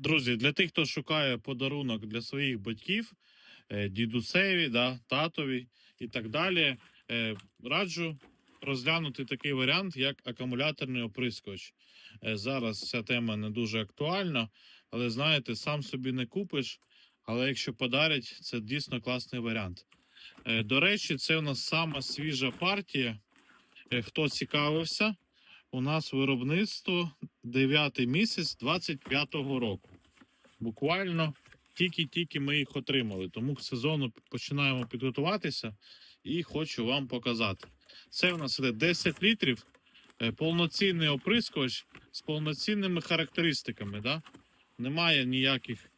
Друзі, для тих, хто шукає подарунок для своїх батьків, е, дідусеві, да, татові і так далі, е, раджу розглянути такий варіант, як акумуляторний оприскувач. Е, Зараз ця тема не дуже актуальна, але знаєте, сам собі не купиш. Але якщо подарять, це дійсно класний варіант. До речі, це у нас сама свіжа партія. Хто цікавився, у нас виробництво 9 місяць 25-го року. Буквально тільки-тільки ми їх отримали. Тому к сезону починаємо підготуватися і хочу вам показати. Це у нас іде 10 літрів, е, повноцінний оприскувач з повноцінними характеристиками. Да? Немає ніяких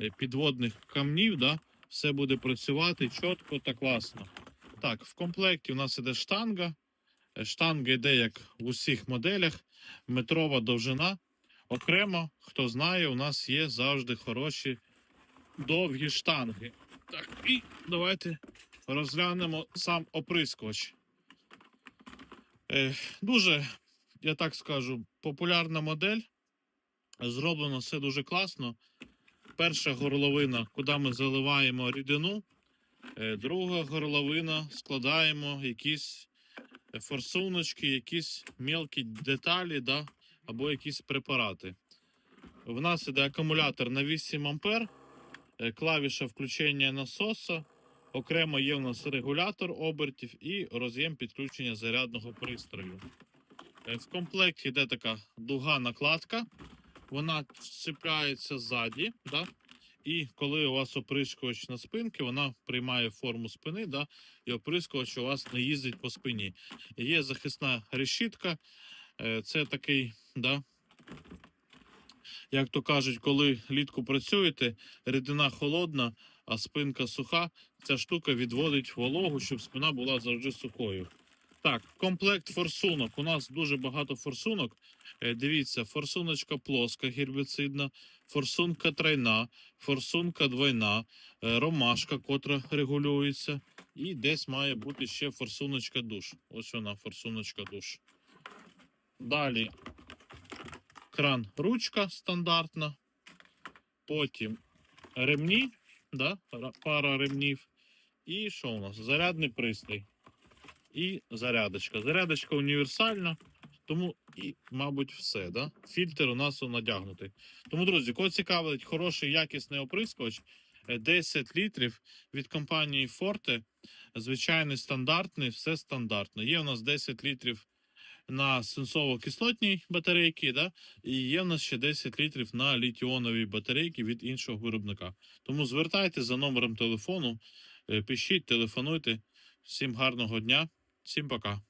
е, підводних камнів, да? все буде працювати чітко та класно. Так, в комплекті у нас іде штанга. Штанга йде як в усіх моделях, метрова довжина. Окремо, хто знає, у нас є завжди хороші довгі штанги. Так, і давайте розглянемо сам оприскувач. Е, дуже, я так скажу, популярна модель. Зроблено все дуже класно. Перша горловина, куди ми заливаємо рідину. Е, друга горловина складаємо якісь форсуночки, якісь мелкі деталі, да, або якісь препарати. В нас іде акумулятор на 8 ампер, е, клавіша включення насоса. Окремо є у нас регулятор обертів і роз'єм підключення зарядного пристрою. Е, В комплекті йде така дуга накладка. Вона чіпляється ззаді, да? І коли у вас оприскувач на спинці, вона приймає форму спини, да? і оприскувач у вас не їздить по спині. Є захисна решітка. Е, Це такий, да, як то кажуть, коли літку працюєте, рідина холодна, а спинка суха, ця штука відводить вологу, щоб спина була завжди сухою. Так, комплект форсунок. У нас дуже багато форсунок. Е, Дивіться, форсуночка плоска, гербіцидна, форсунка тройна, форсунка двойна, е, ромашка, котра регулюється. І десь має бути ще форсуночка душ. Ось вона, форсуночка душ. Далі кран ручка стандартна. Потім ремні, да? пара ремнів. І що у нас? Зарядний пристрій. І зарядочка. Зарядочка універсальна, тому і, мабуть, все. Да? Фільтр у нас надягнутий. Тому, друзі, кого цікавить хороший якісний оприскувач, е, 10 літрів від компанії Forte. Звичайний стандартний, все стандартно. Є у нас 10 літрів на свинцово-кислотній батарейки, да? і є в нас ще 10 літрів на літіоновій батарейки від іншого виробника. Тому звертайтеся за номером телефону, е, пишіть, телефонуйте. Всім гарного дня, пока.